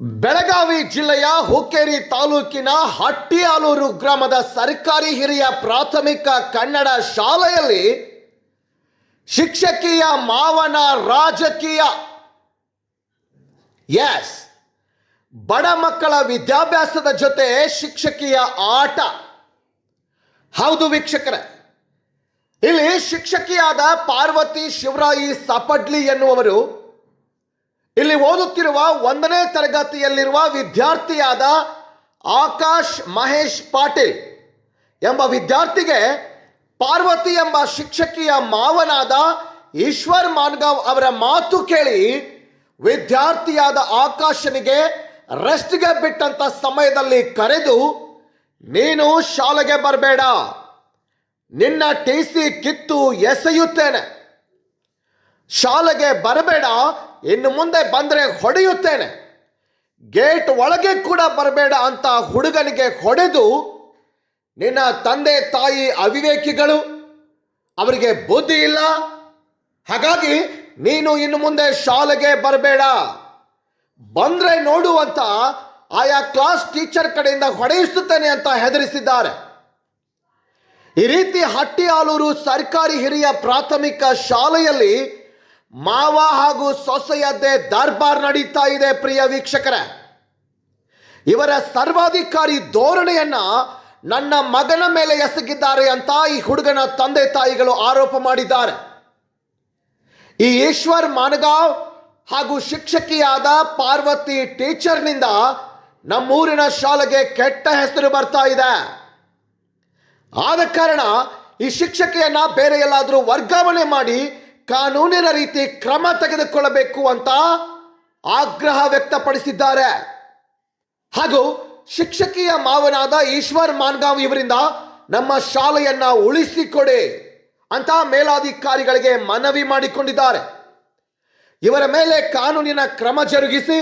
ಬೆಳಗಾವಿ ಜಿಲ್ಲೆಯ ಹುಕ್ಕೇರಿ ತಾಲೂಕಿನ ಹಟ್ಟಿಯಾಲೂರು ಗ್ರಾಮದ ಸರ್ಕಾರಿ ಹಿರಿಯ ಪ್ರಾಥಮಿಕ ಕನ್ನಡ ಶಾಲೆಯಲ್ಲಿ ಶಿಕ್ಷಕಿಯ ಮಾವನ ರಾಜಕೀಯ. ಎಸ್ ಬಡ ಮಕ್ಕಳ ವಿದ್ಯಾಭ್ಯಾಸದ ಜೊತೆ ಶಿಕ್ಷಕಿಯ ಆಟ. ಹೌದು ವೀಕ್ಷಕರ. ಇಲ್ಲಿ ಶಿಕ್ಷಕಿಯಾದ ಪಾರ್ವತಿ ಶಿವರಾಯಿ ಸಪಡ್ಲಿ ಎನ್ನುವರು ಇಲ್ಲಿ ಓದುತ್ತಿರುವ ಒಂದನೇ ತರಗತಿಯಲ್ಲಿರುವ ವಿದ್ಯಾರ್ಥಿಯಾದ ಆಕಾಶ್ ಮಹೇಶ್ ಪಾಟೀಲ್ ಎಂಬ ವಿದ್ಯಾರ್ಥಿಗೆ ಪಾರ್ವತಿ ಎಂಬ ಶಿಕ್ಷಕಿಯ ಮಾವನಾದ ಈಶ್ವರ್ ಮಾನ್ಗಾವ್ ಅವರ ಮಾತು ಕೇಳಿ ವಿದ್ಯಾರ್ಥಿಯಾದ ಆಕಾಶನಿಗೆ ರೆಸ್ಟ್ಗೆ ಬಿಟ್ಟಂತ ಸಮಯದಲ್ಲಿ ಕರೆದು, ನೀನು ಶಾಲೆಗೆ ಬರಬೇಡ. ನಿನ್ನ ಟಿ ಸಿ ಕಿತ್ತು ಎಸೆಯುತ್ತೇನೆ. ಶಾಲೆಗೆ ಬರಬೇಡ, ಇನ್ನು ಮುಂದೆ ಬಂದರೆ ಹೊಡೆಯುತ್ತೇನೆ. ಗೇಟ್ ಒಳಗೆ ಕೂಡ ಬರಬೇಡ ಅಂತ ಹುಡುಗನಿಗೆ ಹೊಡೆದು, ನಿನ್ನ ತಂದೆ ತಾಯಿ ಅವಿವೇಕಿಗಳು, ಅವರಿಗೆ ಬುದ್ಧಿ ಇಲ್ಲ. ಹಾಗಾಗಿ ನೀನು ಇನ್ನು ಮುಂದೆ ಶಾಲೆಗೆ ಬರಬೇಡ. ಬಂದ್ರೆ ನೋಡುವಂತ ಆಯಾ ಕ್ಲಾಸ್ ಟೀಚರ್ ಕಡೆಯಿಂದ ಹೊಡೆಯಿಸುತ್ತೇನೆ ಅಂತ ಹೆದರಿಸಿದ್ದಾರೆ. ಈ ರೀತಿ ಹಟ್ಟಿಯಾಲೂರು ಸರ್ಕಾರಿ ಹಿರಿಯ ಪ್ರಾಥಮಿಕ ಶಾಲೆಯಲ್ಲಿ ಮಾವ ಹಾಗೂ ಸೊಸೆಯದ್ದೇ ದರ್ಬಾರ್ ನಡೀತಾ ಇದೆ, ಪ್ರಿಯ ವೀಕ್ಷಕರೇ. ಇವರ ಸರ್ವಾಧಿಕಾರಿ ಧೋರಣೆಯನ್ನ ನನ್ನ ಮಗನ ಮೇಲೆ ಎಸಗಿದ್ದಾರೆ ಅಂತ ಈ ಹುಡುಗನ ತಂದೆ ತಾಯಿಗಳು ಆರೋಪ ಮಾಡಿದ್ದಾರೆ. ಈ ಈಶ್ವರ್ ಮಾನಗಾವ್ ಹಾಗೂ ಶಿಕ್ಷಕಿಯಾದ ಪಾರ್ವತಿ ಟೀಚರ್ನಿಂದ ನಮ್ಮೂರಿನ ಶಾಲೆಗೆ ಕೆಟ್ಟ ಹೆಸರು ಬರ್ತಾ ಇದೆ. ಆದ ಕಾರಣ ಈ ಶಿಕ್ಷಕಿಯನ್ನ ಬೇರೆ ಎಲ್ಲಾದರೂ ವರ್ಗಾವಣೆ ಮಾಡಿ ಕಾನೂನಿನ ರೀತಿ ಕ್ರಮ ತೆಗೆದುಕೊಳ್ಳಬೇಕು ಅಂತ ಆಗ್ರಹ ವ್ಯಕ್ತಪಡಿಸಿದ್ದಾರೆ. ಹಾಗೂ ಶಿಕ್ಷಕಿಯ ಮಾವನಾದ ಈಶ್ವರ್ ಮಾನ್ಗಾಂವ್ ಇವರಿಂದ ನಮ್ಮ ಶಾಲೆಯನ್ನ ಉಳಿಸಿಕೊಡಿ ಅಂತ ಮೇಲಾಧಿಕಾರಿಗಳಿಗೆ ಮನವಿ ಮಾಡಿಕೊಂಡಿದ್ದಾರೆ. ಇವರ ಮೇಲೆ ಕಾನೂನಿನ ಕ್ರಮ ಜರುಗಿಸಿ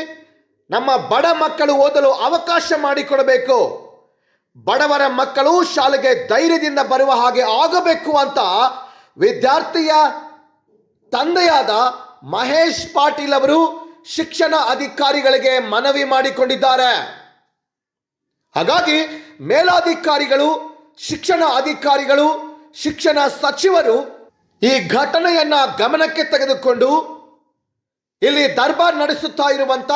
ನಮ್ಮ ಬಡ ಮಕ್ಕಳು ಓದಲು ಅವಕಾಶ ಮಾಡಿಕೊಡಬೇಕು. ಬಡವರ ಮಕ್ಕಳು ಶಾಲೆಗೆ ಧೈರ್ಯದಿಂದ ಬರುವ ಹಾಗೆ ಆಗಬೇಕು ಅಂತ ವಿದ್ಯಾರ್ಥಿಯ ತಂದೆಯಾದ ಮಹೇಶ್ ಪಾಟೀಲ್ ಅವರು ಶಿಕ್ಷಣ ಅಧಿಕಾರಿಗಳಿಗೆ ಮನವಿ ಮಾಡಿಕೊಂಡಿದ್ದಾರೆ. ಹಾಗಾಗಿ ಮೇಲಾಧಿಕಾರಿಗಳು, ಶಿಕ್ಷಣ ಅಧಿಕಾರಿಗಳು, ಶಿಕ್ಷಣ ಸಚಿವರು ಈ ಘಟನೆಯನ್ನ ಗಮನಕ್ಕೆ ತೆಗೆದುಕೊಂಡು ಇಲ್ಲಿ ದರ್ಬಾರ್ ನಡೆಸುತ್ತಾ ಇರುವಂತ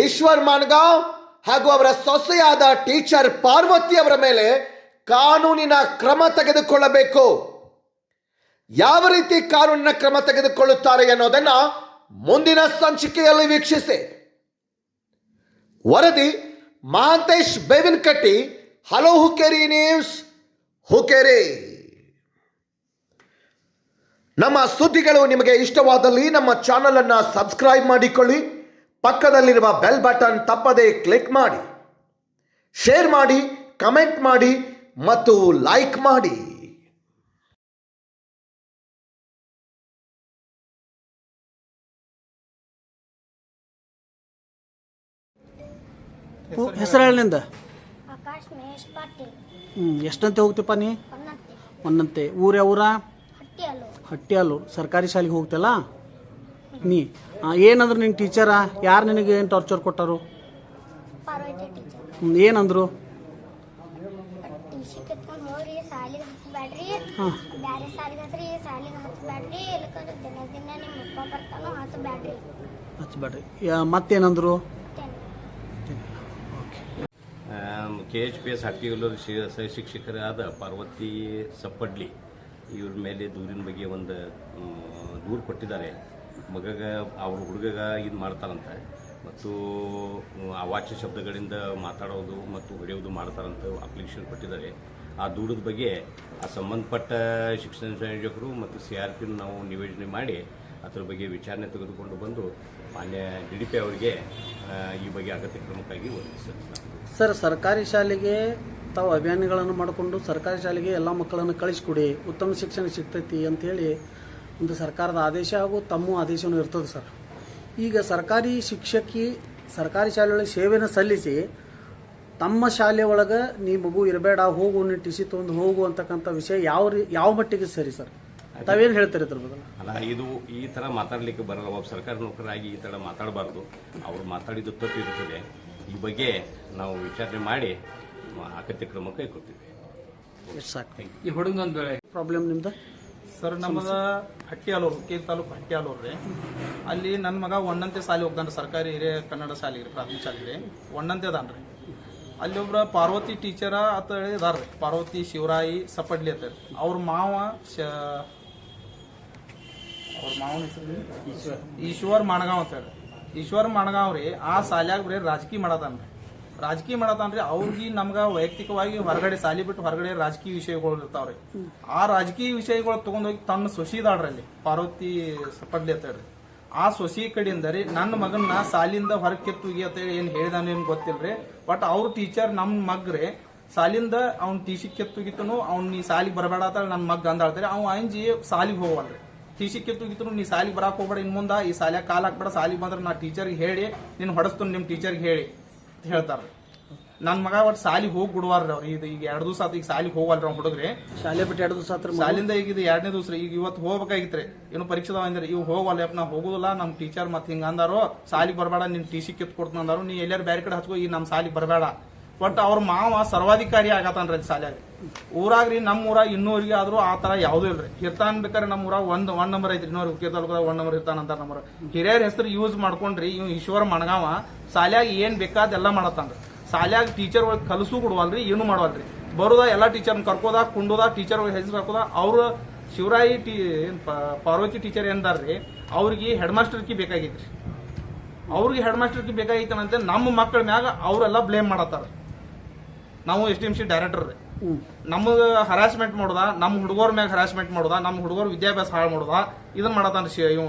ಈಶ್ವರ್ ಮಾನ್ಗಾವ್ ಹಾಗೂ ಅವರ ಸೊಸೆಯಾದ ಟೀಚರ್ ಪಾರ್ವತಿ ಅವರ ಮೇಲೆ ಕಾನೂನಿನ ಕ್ರಮ ತೆಗೆದುಕೊಳ್ಳಬೇಕು. ಯಾವ ರೀತಿ ಕಾನೂನಿನ ಕ್ರಮ ತೆಗೆದುಕೊಳ್ಳುತ್ತಾರೆ ಅನ್ನೋದನ್ನ ಮುಂದಿನ ಸಂಚಿಕೆಯಲ್ಲಿ ವೀಕ್ಷಿಸಿ. ವರದಿ, ಮಹಾಂತೇಶ್ ಬೇವಿನಕಟ್ಟಿ, ಹಲೋ ಹುಕೇರಿ ನ್ಯೂಸ್, ಹುಕೇರಿ. ನಮ್ಮ ಸುದ್ದಿಗಳು ನಿಮಗೆ ಇಷ್ಟವಾದಲ್ಲಿ ನಮ್ಮ ಚಾನಲ್ ಅನ್ನ ಸಬ್ಸ್ಕ್ರೈಬ್ ಮಾಡಿಕೊಳ್ಳಿ, ಪಕ್ಕದಲ್ಲಿರುವ ಬೆಲ್ ಬಟನ್ ತಪ್ಪದೇ ಕ್ಲಿಕ್ ಮಾಡಿ. ಶೇರ್ ಮಾಡಿ, ಕಮೆಂಟ್ ಮಾಡಿ ಮತ್ತು ಲೈಕ್ ಮಾಡಿ. ಹೆಸರು ಹೇಳನಿಂದ ಆಕಾಶ್ ಮಹೇಶ್ ಪಾಟೀಲ್. ಹ್ಞೂ ಎಷ್ಟಂತೆ ಹೋಗ್ತೀಪ್ಪ ನೀ? ಒಂದಂತೆ. ಊರ ಯಾವೂರ? ಹಟ್ಟಿ ಅಲ್ಲೂ ಹಟ್ಟಿಯಲ್ಲೂರು ಸರ್ಕಾರಿ ಶಾಲೆಗೆ ಹೋಗ್ತಲ್ಲ ನೀ. ಏನಂದ್ರು ನಿನ್ನ ಟೀಚರ ಯಾರು ನಿನಗೆ ಏನು ಟಾರ್ಚರ್ ಕೊಟ್ಟರು? ಪಾರ್ವತಿ ಟೀಚರ್ ಹ್ಮ್, ಏನಂದ್ರು? ಟೀಚರ್ ಸಿ ಕಿತ್ಕೊಂಡು ಹೋಗ್ರಿ ಸಾಲಿಗೆ ಹಚ್ಚಬೇಡ್ರಿ ಹಾಂ. ಬ್ಯಾರೆ ಸಾಲಿಗೆ ಹಚ್ರಿ ಸಾಲಿಗೆ ಹಚ್ಚಬೇಡ್ರಿ ಇಲ್ಲಕಂದ್ರೆ ದಿನ ದಿನ ನಿಮ್ಮ ಅಪ್ಪ ಬರ್ತಾನೋ ಹಚ್ಚಬೇಡ್ರಿ ಹಚ್ಬೇಡ್ರಿ ಯಾ- ಮತ್ತೇನಂದ್ರು K H P S Hattigalluru she ಶಿಕ್ಷಕರಾದ ಪಾರ್ವತಿ ಸಪ್ಪಡ್ಲಿ ಇವ್ರ ಮೇಲೆ ದೂರಿನ ಬಗ್ಗೆ ಒಂದು ದೂರು ಕೊಟ್ಟಿದ್ದಾರೆ. ಮಗಗ, ಅವ್ರ ಹುಡುಗಗ ಇದು ಮಾಡ್ತಾರಂತ. ಮತ್ತು ಅವಾಚ್ಯ ಶಬ್ದಗಳಿಂದ ಮಾತಾಡೋದು ಮತ್ತು ಹೊಡೆಯೋದು ಮಾಡ್ತಾರಂತ ಅಪ್ಲಿಕೇಶನ್ ಕೊಟ್ಟಿದ್ದಾರೆ. ಆ ದೂರದ ಬಗ್ಗೆ, ಆ ಸಂಬಂಧಪಟ್ಟ ಶಿಕ್ಷಣ ಸಂಯೋಜಕರು ಮತ್ತು ಸಿ ಆರ್ ಪಿನ ನಾವು ನಿವೇದನೆ ಮಾಡಿ ಅದರ ಬಗ್ಗೆ ವಿಚಾರಣೆ ತೆಗೆದುಕೊಂಡು ಬಂದು ಮಾನ್ಯ ಡಿ ಅವರಿಗೆ ಈ ಬಗ್ಗೆ ಅಗತ್ಯ ಕ್ರಮಕ್ಕಾಗಿ ಒದಗಿಸಿದ್ದಾರೆ ಸರ್, ಸರ್ಕಾರಿ ಶಾಲೆಗೆ ತಾವು ಅಭಿಯಾನಗಳನ್ನು ಮಾಡಿಕೊಂಡು ಸರ್ಕಾರಿ ಶಾಲೆಗೆ ಎಲ್ಲ ಮಕ್ಕಳನ್ನು ಕಳಿಸ್ಕೊಡಿ, ಉತ್ತಮ ಶಿಕ್ಷಣ ಸಿಗ್ತೈತಿ ಅಂತೇಳಿ ಒಂದು ಸರ್ಕಾರದ ಆದೇಶ ಹಾಗೂ ತಮ್ಮ ಆದೇಶವೂ ಇರ್ತದೆ ಸರ್. ಈಗ ಸರ್ಕಾರಿ ಶಿಕ್ಷಕಿ, ಸರ್ಕಾರಿ ಶಾಲೆಯೊಳಗೆ ಸೇವೆಯನ್ನು ಸಲ್ಲಿಸಿ ತಮ್ಮ ಶಾಲೆ ಒಳಗೆ ನೀ ಮಗು ಇರಬೇಡ, ಹೋಗು, ನೀ ಟಿ ಸಿ ತೊಗೊಂಡು ಹೋಗು ಅಂತಕ್ಕಂಥ ವಿಷಯ ಯಾವ ಯಾವ ಮಟ್ಟಿಗೆ ಸರಿ ಸರ್? ತಾವೇನು ಹೇಳ್ತಾರೆ ಇದ್ರ ಬದಲು? ಅಲ್ಲ, ಇದು ಈ ಥರ ಮಾತಾಡಲಿಕ್ಕೆ ಬರಲ್ಲ. ಒಬ್ಬ ಸರ್ಕಾರಿ ನೌಕರಾಗಿ ಈ ಥರ ಮಾತಾಡಬಾರ್ದು. ಅವ್ರು ಮಾತಾಡಿದ್ದು ತಪ್ಪು ಇರುತ್ತದೆ ಈ ಬಗ್ಗೆ ನಾವು ವಿಚಾರಣೆ ಮಾಡಿ ಅಗತ್ಯ ಕ್ರಮ ಕೈಗೊಳ್ತೀವಿ ಎಷ್ಟು ಸಾಕು ಈ ಹುಡುಗಂದು ಪ್ರಾಬ್ಲಮ್ ನಿಮ್ದು? ಸರ್ ನಮ್ಮದ ಹಟ್ಟಿಯಾಲೂರು ಕೇರ್ ತಾಲೂಕು ಹಟ್ಟಿಯಾಲೂರು ರೀ ಅಲ್ಲಿ ನನ್ನ ಮಗ ಒಂದಂತೆ ಸಾಲಿ ಹೋಗ್ದಾನ ಸರ್ಕಾರಿ ಹಿರಿಯ ಕನ್ನಡ ಶಾಲೆಗೆ ರೀ ಪ್ರಾಥಮಿಕ ಶಾಲೆ ರೀ ಒಂದಂತೆ ಅದಾನ ರೀ ಅಲ್ಲಿ ಒಬ್ರ ಪಾರ್ವತಿ ಟೀಚರ ಅಂತ ಹೇಳಿ ಅದಾರ ರೀ ಪಾರ್ವತಿ ಶಿವರಾಯಿ ಸಪಡ್ಲಿ ಅಂತ ಹೇಳಿ. ಅವ್ರ ಮಾವ ಶ ಅವ್ರ ಮಾವನ ಹೆಸರು ಈಶ್ವರ್ ಮಾಣಗಾಂವ್ ಅಂತ ಹೇಳಿ. ಈಶ್ವರ್ ಮಾಡಗಾವ್ ರೀ ಆ ಸಾಲ್ಯಾಗ ಬರೀ ರಾಜಕೀಯ ಮಾಡತಾನ ರೀ ರಾಜಕೀಯ ಮಾಡತಾನ್ರಿ, ಅವ್ರಿಗೆ ನಮ್ಗ ವೈಯಕ್ತಿಕವಾಗಿ ಹೊರಗಡೆ ಸಾಲಿ ಬಿಟ್ಟು ಹೊರಗಡೆ ರಾಜಕೀಯ ವಿಷಯಗಳು ಇರ್ತಾವ್ರಿ. ಆ ರಾಜಕೀಯ ವಿಷಯಗಳು ತಗೊಂಡೋಗಿ ತನ್ನ ಸೊಸಿದಾಡ್ರಿ ಅಲ್ಲಿ ಪಾರ್ವತಿ ಸಪಡ್ಲಿ ಅಂತ ಹೇಳ್ರಿ. ಆ ಸೊಸಿ ಕಡೆಯಿಂದ ರೀ, ನನ್ನ ಮಗನ್ನ ಸಾಲಿಂದ ಹೊರಗೆ ಕೆತ್ತುಗಿ ಅಂತ ಹೇಳಿ ಏನ್ ಏನು ಏನ್ ಗೊತ್ತಿಲ್ರಿ. ಬಟ್ ಅವ್ರ ಟೀಚರ್ ನಮ್ ಮಗ್ರಿ ಸಾಲಿಂದ ಅವ್ನ ಟಿ ಕೆತ್ತುಗಿತನು ಅವ್ನ ಈ ಸಾಲಿಗೆ ಬರಬೇಡ ಅಂತ ನನ್ನ ಮಗ್ ಅಂದಾಳ್ತಾರೆ. ಅವ್ ಅಂಜಿ ಸಾಲಿಗೆ ಹೋಗವಲ್ರಿ. ಟಿ ಕೆತ್ತುಗಿತನು ನೀ ಸಾಲಿ ಬರಾಕ್ ಹೋಗ್ಬೇಡ ಇನ್ ಮುಂದ. ಈ ಸಾಲಿಗೆ ಕಾಲ್ ಹಾಕ್ಬೇಡ. ಸಾಲಿಗೆ ಬಂದ್ರೆ ನಾ ಟೀಚರ್ಗೆ ಹೇಳಿ ನೀನ್ ಹೊಡಸ್ತೀನಿ ನಿಮ್ ಟೀಚರ್ಗೆ ಹೇಳಿ ಅಂತ ಹೇಳ್ತಾರ. ನನ್ನ ಮಗ ಒಟ್ಟು ಸಾಲಿಗೆ ಹೋಗಿ ಬಿಡುವಾರ್ರಿ ಅವ್ರು. ಇದು ಈಗ ಎರಡು ದಿವಸ ಆತ ಈಗ ಸಾಲಿಗೆ ಹೋಗಲ್ರಿ ಅವ್ನು ಹುಡುಗ್ರಿ. ಶಾಲೆ ಬಿಟ್ಟು ಎರಡು ದಿವಸ ಹತ್ರ ಸಾಲಿಂದ ಈಗ ಇದು ಎರಡನೇ ದಿವಸ ಈಗ ಇವತ್ತು ಹೋಗ್ಬೇಕಾಗಿತ್ರಿ. ಏನು ಪರೀಕ್ಷೆ ಅಂದ್ರೆ. ಇವ್ ಹೋಗಲ್ಲ ಯಪ್ಪ ನಾ ಹೋಗುದಿಲ್ಲ ನಮ್ ಟೀಚರ್ ಮತ್ತೆ ಹಿಂಗ ಅಂದಾರೋ ಸಾಲಿಗೆ ಬರಬೇಡ ನಿನ್ ಟಿ ಸಿ ಕಿತ್ ಕೊಡ್ತಾನ ಅಂದಾರು ನೀ ಎಲ್ಲಾರು ಬೇರೆ ಕಡೆ ಹಚ್ಕೋ ಈ ನಮ್ ಸಾಲಿಗೆ ಬರಬೇಡ. ಒಟ್ಟು ಅವ್ರ ಮಾವ ಸರ್ವಾಧಿಕಾರಿ ಆಗತಾನ್ರಿ ಸಾಲ್ಯಾಗ. ಊರಾಗ್ರಿ ನಮ್ಮ ಊರಾಗ ಇನ್ನೂರಿಗೆ ಆದ್ರೂ ಆ ತರ ಯಾವ್ದು ಇಲ್ರಿ. ಇರ್ತಾನ ಬೇಕಾದ್ರೆ ನಮ್ಮ ಊರಾಗ ಒಂದ್ ಒನ್ ನಂಬರ್ ಐತ್ರಿ. ಇನ್ನೂರು ಹುಕ್ಕಿ ತಾಲೂಕದಾಗ ಒಂದ್ ನಂಬರ್ ಇರ್ತಾನ ಅಂತ ನಂಬರ್ ಹಿರಿಯರ ಹೆಸರು ಯೂಸ್ ಮಾಡ್ಕೊಂಡ್ರಿ ಇವ್ ಈಶ್ವರ ಮಣಗಾವ, ಸಾಲ್ಯಾಗ ಏನ್ ಬೇಕಾದೆಲ್ಲ ಮಾಡತಾನ್ರಿ ಸಾಲ್ಯಾಗ ಟೀಚರ್ ಒಳಗೆ ಕಲಸು ಕೊಡುವಲ್ರಿ, ಏನು ಮಾಡವಲ್ರಿ. ಬರೋದ ಎಲ್ಲಾ ಟೀಚರ್ ಕರ್ಕೋದ, ಕುಂಡೋದ ಟೀಚರ್ ಹೆಸರು ಕರ್ಕೋದ ಅವ್ರ ಶಿವರಾಯಿ ಟೀ ಪಾರ್ವತಿ ಟೀಚರ್ ಏನ್ದಾರ್ರಿ ಅವ್ರಿಗೆ ಹೆಡ್ ಮಾಸ್ಟರ್ಕಿ ಬೇಕಾಗಿತ್ರಿ. ಅವ್ರಿಗೆ ಹೆಡ್ ಮಾಸ್ಟರ್ಕಿ ಬೇಕಾಗಿತ್ತಂತೆ, ನಮ್ಮ ಮಕ್ಕಳ ಮ್ಯಾಗ ಅವರೆಲ್ಲ ಬ್ಲೇಮ್ ಮಾಡತ್ತಾರ. ನಾವು S D M C director ರೀ. ನಮಗೆ ಹರಾಸ್ಮೆಂಟ್ ಮಾಡುದ ನಮ್ಮ ಹುಡುಗರ ಮ್ಯಾಗ ಹರಾಸ್ಮೆಂಟ್ ಮಾಡುದ ನಮ್ಮ ಹುಡುಗರು ವಿದ್ಯಾಭ್ಯಾಸ ಹಾಳು ಮಾಡುದ ಇದನ್ನ ಮಾಡತಾನ ಶಿ ಇವ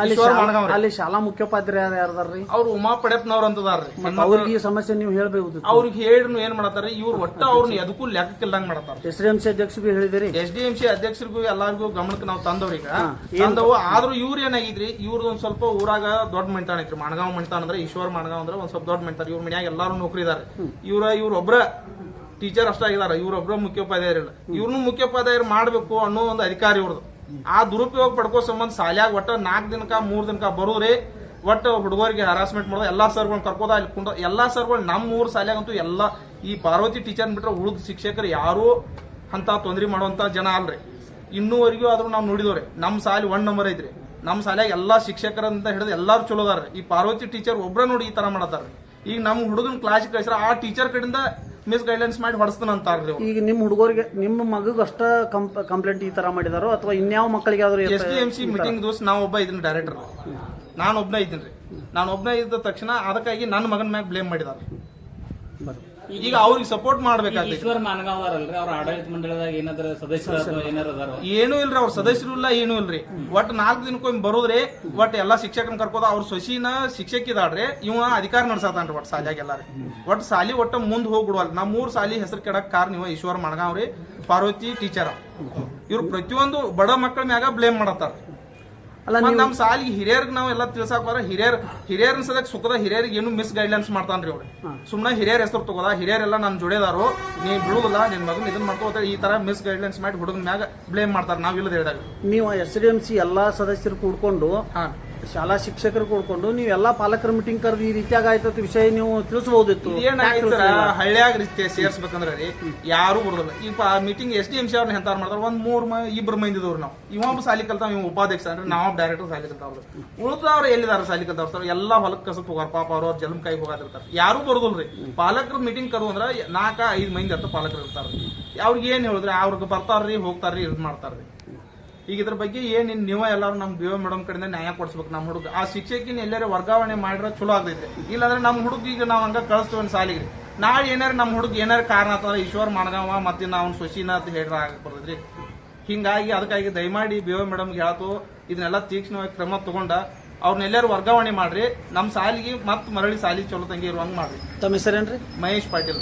ಅಲ್ಲಿ ಈಶ್ವರ ಶಾಲಾ-. ಅಲ್ಲಿ ಮುಖ್ಯೋಪಾಧ್ಯಾಯ ಯಾರದಾರ್ರಿ? ಅವ್ರು ಉಮಾ ಪಡೆಪ್ನವ್ರ ಅಂತದಾರ್ರಿ. ಅವ್ರಿಗೆ ಈ ಸಮಸ್ಯೆ ನೀವು ಹೇಳ್ಬೇಕು ಅವ್ರಿಗೆ ಹೇಳಿದ್ರು ಏನ್ ಮಾಡತ್ತಾರ ಇವ್ರು ಒಟ್ಟ ಅವ್ರನ್ನ ಎದಕ್ಕೂ ಲೆಕ್ಕಕ್ಕಿಲ್ಲಂಗ್ ಮಾಡತಾರ ಎಸ್ ಡಿ ಎಂ ಸಿ ಅಧ್ಯಕ್ಷರಿಗೂ ಹೇಳಿದಿರಿ. ಎಸ್ ಡಿ ಎಂ ಸಿ ಅಧ್ಯಕ್ಷರಿಗೂ ಎಲ್ಲಾರ್ಗೂ ಗಮನಕ್ಕೆ ನಾವು ತಂದವ್ರೀಗ ಈಗ. ತಂದವು ಆದ್ರೂ ಇವ್ರ ಏನಾಗಿದ್ರಿ? ಇವ್ರದ್ದು ಒಂದ್ ಸ್ವಲ್ಪ ಊರಾಗ ದೊಡ್ಡ ಮೆಂಟಾಣ ಐತ್ರಿ ಮಣಗಾವ್ ಮೆಂಟಾಣ ಅಂದ್ರೆ ಈಶ್ವರ್ ಮಣಗಾವ್ ಅಂದ್ರೆ ಒಂದ್ ಸ್ವಲ್ಪ ದೊಡ್ಡ ಮೆಂಟಾರ ಇವ್ರ ಮನ್ಯಾಗ ಎಲ್ಲಾರು ನೌಕರಿ ಇದಾರೆ. ಇವ್ರ ಇವ್ರೊಬ್ರ ಟೀಚರ್ ಅಷ್ಟಾಗಿದಾರ ಇವ್ರೊಬ್ರ ಮುಖ್ಯೋಪಾಧ್ಯಾಯರಿಲ್ಲ. ಇವ್ರನ್ನು ಮುಖ್ಯೋಪಾಧ್ಯಾಯರು ಮಾಡ್ಬೇಕು ಅನ್ನೋ ಒಂದು ಅಧಿಕಾರಿ ಇವ್ರದ್ದು ಆ ದುರುಪಯೋಗ ಪಡ್ಕೋ ಸಂಬಂಧ ಸಾಲ್ಯಾಗ ಒಟ್ಟು ನಾಲ್ಕು ದಿನಕ ಮೂರು ದಿನಕ ಬರೋದ್ರಿ ಒಟ್ಟು ಹುಡುಗರಿಗೆ ಹರಾಸ್ಮೆಂಟ್ ಮಾಡೋದು ಎಲ್ಲಾ ಸರ್ಗಳನ್ನ ಕರ್ಕೋದ, ಅಲ್ಲಿ ಕುಂಡ ಎಲ್ಲಾ ಸರ್ಗಳು ನಮ್ಮ ಊರ್ ಸಾಲ್ಯಾಗಂತೂ ಎಲ್ಲ ಈ ಪಾರ್ವತಿ ಟೀಚರ್ ಬಿಟ್ರೆ ಉಳಿದ ಶಿಕ್ಷಕರು ಯಾರು ಅಂತ ತೊಂದರೆ ಮಾಡುವಂಥ ಜನ ಅಲ್ರಿ. ಇನ್ನೂವರೆಗೂ ಆದ್ರೂ ನಾವು ನೋಡಿದವ್ರಿ. ನಮ್ಮ ಸಾಲಿ ಒನ್ ನಂಬರ್ ಐತ್ರಿ. ನಮ್ಮ ಸಾಲ್ಯಾಗ ಎಲ್ಲಾ ಶಿಕ್ಷಕರಂತ ಹಿಡಿದು ಎಲ್ಲರೂ ಚಲೋ ಅದಾರ ಈ ಪಾರ್ವತಿ ಟೀಚರ್ ಒಬ್ರ ನೋಡಿ ಈ ತರ ಮಾಡತ್ತಾರ ಈಗ ನಮ್ಮ ಹುಡುಗನ ಕ್ಲಾಸ್ ಕಳಿಸ್ರ, ಆ ಟೀಚರ್ ಕಡೆಯಿಂದ ಮಿಸ್ ಗೈಡ್ಲೈನ್ಸ್ ಮಾಡಿ ಹೊಡಸ್ತಾನ ಅಂತಾರ್ರಿ ಅವ್ರು. ಈಗ ನಿಮ್ಮ ಹುಡುಗರಿಗೆ ನಿಮ್ಮ ಮಗಗ್ ಅಷ್ಟ ಕಂಪ್ಲೇಂಟ್ ಈ ತರ ಮಾಡಿದಾರೋ ಅಥವಾ ಇನ್ಯಾವ ಮಕ್ಕಳಿಗೆ ಆದ್ರೂ S D M C meeting ದಿವಸ ನಾ ಒಬ್ಬ ಇದ್ದೀನಿ ಡೈರೆಕ್ಟರ್ ನಾನು ಒಬ್ಬನೇ ಇದ್ದೀನಿ ನಾನು ಒಬ್ಬನೇ ಇದ್ದ ತಕ್ಷಣ ಅದಕ್ಕಾಗಿ ನನ್ನ ಮಗನ ಮ್ಯಾಗ ಬ್ಲೇಮ್ ಮಾಡಿದಾರೆ ಈಗ ಅವ್ರಿಗೆ ಸಪೋರ್ಟ್ ಮಾಡ್ಬೇಕಾಗ್ತೈತಿ. ಈಶ್ವರ್ ಮಾನಗಾಂವರಲ್ರಿ ಅವ್ರ ಆಡಳಿತ ಮಂಡಳದಾಗ ಏನಾದ್ರ ಸದಸ್ಯರು ಅಥವಾ ಏನಾರ ಅದಾರ? ಏನೂ ಇಲ್ರಿ ಅವ್ರ ಸದಸ್ಯರು ಇಲ್ಲ ಏನೂ ಇಲ್ರಿ. ಒಟ್ ನಾಲ್ಕು ದಿನಕ್ಕೊಮ್ಮೆ ಬರೋದ್ರಿ ಒಟ್ ಎಲ್ಲಾ ಶಿಕ್ಷಕನ ಕರ್ಕೋದ ಅವ್ರ ಸೊಸಿನ ಶಿಕ್ಷಕಿದಾಳ್ರಿ ಇವ ಅಧಿಕಾರ ನಡ್ಸತಾನ್ರಿ ಒಟ್ ಸಾಲಿಯಾಗ ಎಲ್ಲಾರಿ. ಒಟ್ ಸಾಲಿ ಒಟ್ಟ ಮುಂದ್ ಹೋಗ್ಬಿಡುವಲ್ ನಮ್ಮ ಮೂರ್ ಸಾಲಿ ಹೆಸರು ಕೆಡಕ್ ಕಾರಣ ಇವ ಈಶ್ವರ್ ಮಣಗಾವ್ರಿ ಪಾರ್ವತಿ ಟೀಚರ್. ಇವ್ರು ಪ್ರತಿಯೊಂದು ಬಡ ಮಕ್ಕಳ ಮ್ಯಾಗ ಬ್ಲೇಮ್ ಮಾಡತ್ತಾರ. ಅಲ್ಲ ನಮ್ಮ ಸಾಲಿಗೆ ಹಿರಿಯರ್ಗ್ ನಾವ್ ಎಲ್ಲ ತಿಳ್ಸಾಕ್ ಹೋದ್ರೆ ಹಿರಿಯರ್ ಹಿರಿಯರ್ ಸದಕ್ ಸುಖದ ಹಿರಿಯರಿಗೆ ಏನು ಮಿಸ್ ಗೈಡ್ಲೈನ್ಸ್ ಮಾಡ್ತಾನ್ರಿ ಅವ್ರು. ಸುಮ್ನೆ ಹಿರಿಯರ್ ಹೆಸರು ತಗೋದ ಹಿರಿಯರೆಲ್ಲ ನನ್ ಜೋಡಿದಾರು ನೀ ಬಿಡುದಿಲ್ಲ ನಿನ್ ಮಗನ್ ಇದನ್ ಮಾಡ್ಕೋತ ಈ ತರ ಮಿಸ್ ಗೈಡ್ಲೈನ್ಸ್ ಮಾಡಿ ಹುಡುಗನ ಮ್ಯಾಗ ಬ್ಲೇಮ್ ಮಾಡ್ತಾರ ನಾವ್ ಇಲ್ಲದ ಹೇಳಿದಾಗ. ನೀವು ಎಸ್ ಡಿ ಎಂ ಸಿ ಎಲ್ಲಾ ಸದಸ್ಯರು ಕೂಡ್ಕೊಂಡು ಹಾ. ಶಾಲಾ ಶಿಕ್ಷಕರು ಕೊಡ್ಕೊಂಡು ನೀವು ಎಲ್ಲಾ ಪಾಲಕರ ಮೀಟಿಂಗ್ ಕರೆದು ಈ ರೀತಿಯಾಗ ಆಯ್ತದ ವಿಷಯ ನೀವು ತಿಳಿಸಬಹುದಿತ್ತು. ಹಳ್ಳಿಯಾಗ ರೀತಿ ಸೇರ್ಸ್ಬೇಕಂದ್ರೆ ರೀ ಯಾರು ಬರೋದಿಲ್ಲ. ಈ meeting S D M C ಅವ್ರನ್ನ ಹೆಂತಾರ ಮಾಡ್ತಾರ? ಒಂದ್ ಮೂರ್ ಮ ಇಬ್ರು ಮಂದಿದವ್ರು ನಾವು. ಇವ ಒಬ್ಬ ಸಾಲಿ ಕಲ್ತಾವ ಇವ್ ಉಪಾಧ್ಯಕ್ಷ ಅಂದ್ರೆ ನಾವು ಡೈರೆಕ್ಟರ್ ಸಾಲಿ ಕಲ್ತಾವ್ರು ಉಳಿದವ್ರು ಎಲ್ಲಿದಾರ ಸಾಲಿ ಕಲ್ತಾವ್ರ ಸರ್? ಎಲ್ಲಾ ಹೊಲಕ್ಕೆ ಕಸ ಹೋಗಾರ ಪಾಪ ಅವ್ರ ಅವ್ರ ಜಲಮ್ ಕೈ ಹೋಗಾದಿರ್ತಾರ ಯಾರು ಬರೋದಿಲ್ರಿ ಪಾಲಕರ ಮೀಟಿಂಗ್ ಕರು ಅಂದ್ರ ನಾಲ್ಕ ಐದ್ ಮಂದಿ ಅಂತ ಪಾಲಕರು ಇರ್ತಾರ. ಅವ್ರಿಗೆ ಏನ್ ಹೇಳಿದ್ರೆ ಅವ್ರಿಗೆ ಬರ್ತಾರ್ರಿ ಹೋಗ್ತಾರ್ರಿ ಇದ್ ಮಾಡ್ತಾರ್ರಿ. ಈಗ ಇದ್ರ ಬಗ್ಗೆ ಏನ್ ನೀವೇ ನೀವ ಎಲ್ಲಾರು ನಮ್ ಬಿ ಮೇಡಮ್ ಕಡೆಯಿಂದ ನ್ಯಾಯ ಕೊಡ್ಸ್ಬೇಕು ನಮ್ಮ ಹುಡುಗ. ಆ ಶಿಕ್ಷಕಿನ ಎಲ್ಲರೂ ವರ್ಗಾವಣೆ ಮಾಡಿದ್ರೆ ಚಲೋ ಆಗ್ತೈತೆ. ಇಲ್ಲಾಂದ್ರೆ ನಮ್ಮ ಹುಡುಗ ಈಗ ನಾವ್ ಹಂಗ ಕಳಿಸ್ತೇವೆ ಸಾಲಿಗೆ. ನಾಳೆ ಏನಾರು ನಮ್ಮ ಹುಡುಗ ಏನಾರ ಕಾರಣ ಆತಂದ್ರೆ ಈಶ್ವರ್ ಮಾಡಗವ ಮತ್ತೆ ನಾವು ಸೊಸಿನ ಅಂತ ಹೇಳ್ರ ಆಗಕ್ ಬರ್ತೈತ್ರಿ ಹಿಂಗಾಗಿ ಅದಕ್ಕಾಗಿ ದಯಮಾಡಿ ಬಿ ಮೇಡಮ್ಗೆ ಹೇಳ್ತು ಇದನ್ನೆಲ್ಲ ತೀಕ್ಷ್ಣವಾಗಿ ಕ್ರಮ ತಗೊಂಡ ಅವ್ರನ್ನೆಲ್ಲರೂ ವರ್ಗಾವಣೆ ಮಾಡ್ರಿ. ನಮ್ಮ ಸಾಲಿಗೆ ಮತ್ತೆ ಮರಳಿ ಸಾಲಿ ಚಲೋ ತಂಗಿ ಇರುವಂಗ್ ಮಾಡ್ರಿ. ತಮ್ಮ ಹೆಸರೇನ್ರಿ? ಮಹೇಶ್ ಪಾಟೀಲ್.